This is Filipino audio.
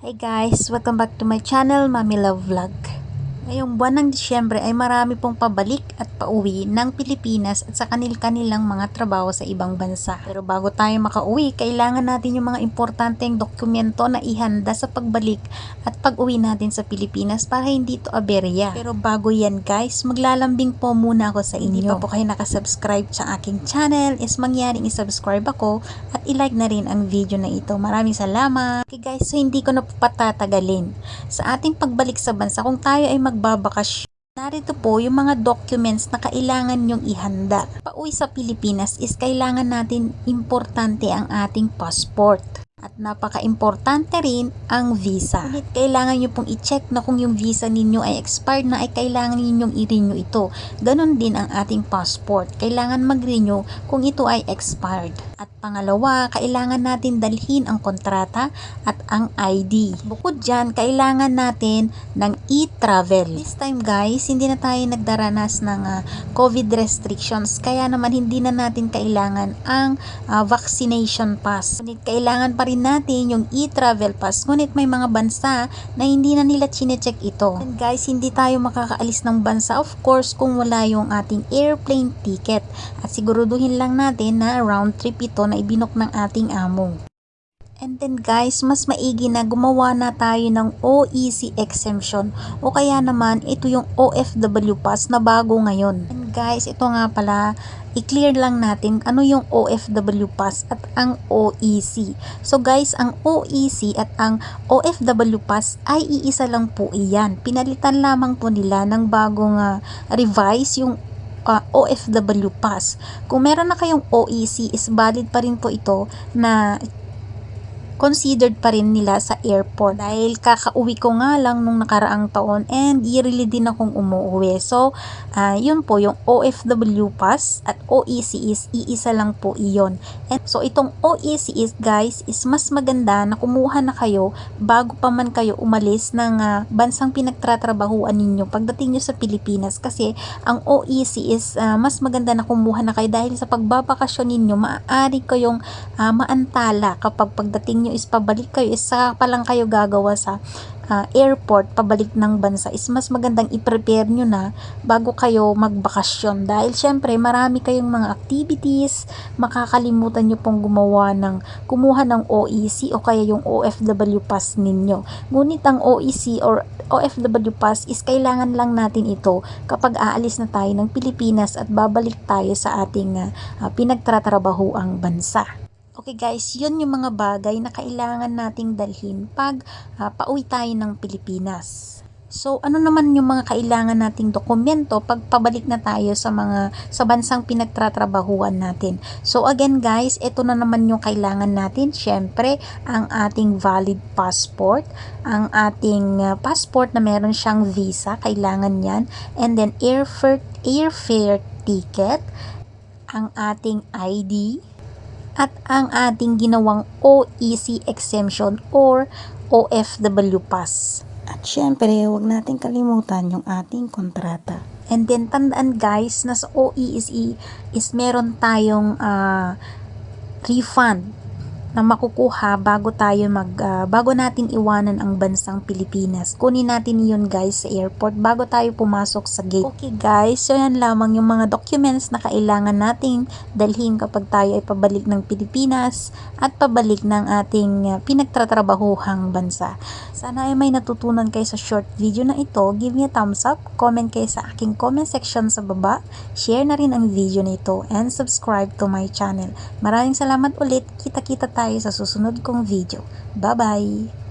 Hey guys, welcome back to my channel, Mami Love Vlog. Ngayong buwan ng Disyembre ay marami pong pabalik at pauwi ng Pilipinas at sa kanil-kanilang mga trabaho sa ibang bansa. Pero bago tayo makauwi, kailangan natin yung mga importanteng dokumento na ihanda sa pagbalik at pag-uwi natin sa Pilipinas para hindi to aberya. Pero bago yan guys, maglalambing po muna ako sa inyo. Hindi pa po kayo nakasubscribe sa aking channel, is mangyaring isubscribe ako at ilike na rin ang video na ito. Maraming salamat. Okay guys, so hindi ko na patatagalin. Sa ating pagbalik sa bansa, kung tayo ay magbabakasyon, Narito po yung mga documents na kailangan nyong ihanda. Pauwi sa Pilipinas is kailangan natin importante ang ating passport. At napaka-importante rin ang visa. Ngunit kailangan nyo pong i-check na kung yung visa ninyo ay expired na ay kailangan ninyong i-renew ito. Ganon din ang ating passport. Kailangan mag-renew kung ito ay expired. At pangalawa, kailangan natin dalhin ang kontrata at ang ID. Bukod dyan, kailangan natin ng e-travel. This time guys, hindi na tayo nagdaranas ng ah, COVID restrictions. Kaya naman hindi na natin kailangan ang ah, vaccination pass. Ngunit kailangan pa rin natin yung e-travel pass. Ngunit may mga bansa na hindi na nila chinecheck ito. And guys, hindi tayo makakaalis ng bansa of course kung wala yung ating airplane ticket. At siguruduhin lang natin na round trip ito na ibinok ng ating amo. And then guys, mas maigi na gumawa na tayo ng OEC exemption o kaya naman ito yung OFW pass na bago ngayon. And guys, ito nga pala, i-clear lang natin ano yung OFW pass at ang OEC. So guys, ang OEC at ang OFW pass ay iisa lang po iyan. Pinalitan lamang po nila ng bagong ah, revise yung ah, OFW pass. Kung meron na kayong OEC is valid pa rin po ito na considered pa rin nila sa airport dahil kakauwi ko nga lang nung nakaraang taon and yearly din akong umuwi. So, ah, yun po yung OFW pass at OEC is iisa lang po iyon. And so, itong OEC is guys is mas maganda na kumuha na kayo bago pa man kayo umalis ng ah, bansang pinagtratrabahuan ninyo pagdating nyo sa Pilipinas kasi ang OEC is ah, mas maganda na kumuha na kayo dahil sa pagbabakasyon ninyo maaari kayong ah, maantala kapag pagdating is pabalik kayo is saka pa lang kayo gagawa sa ah, airport pabalik ng bansa is mas magandang i-prepare nyo na bago kayo magbakasyon dahil syempre marami kayong mga activities makakalimutan nyo pong gumawa ng kumuha ng OEC o kaya yung OFW pass ninyo ngunit ang OEC or OFW pass is kailangan lang natin ito kapag aalis na tayo ng Pilipinas at babalik tayo sa ating ah, ah, pinagtatrabahoang bansa. Okay guys, yun yung mga bagay na kailangan nating dalhin pag ah, pauwi tayo ng Pilipinas. So, ano naman yung mga kailangan nating dokumento pag pabalik na tayo sa mga sa bansang pinagtatrabahuan natin. So, again guys, ito na naman yung kailangan natin. Syempre, ang ating valid passport, ang ating ah, passport na meron siyang visa, kailangan yan. And then, airfare, airfare ticket, ang ating ID, at ang ating ginawang OEC exemption or OFW pass. At syempre, huwag natin kalimutan yung ating kontrata. And then, tandaan guys, na sa OEC is meron tayong ah, refund na makukuha bago tayo mag ah, bago natin iwanan ang bansang Pilipinas. Kunin natin 'yun guys sa airport bago tayo pumasok sa gate. Okay guys, so yan lamang yung mga documents na kailangan nating dalhin kapag tayo ay pabalik ng Pilipinas at pabalik ng ating ah, pinagtatrabahuhang bansa. Sana ay may natutunan kayo sa short video na ito. Give me a thumbs up, comment kayo sa aking comment section sa baba, share na rin ang video na ito, and subscribe to my channel. Maraming salamat ulit. Kita-kita tayo sa susunod kong video. Bye-bye!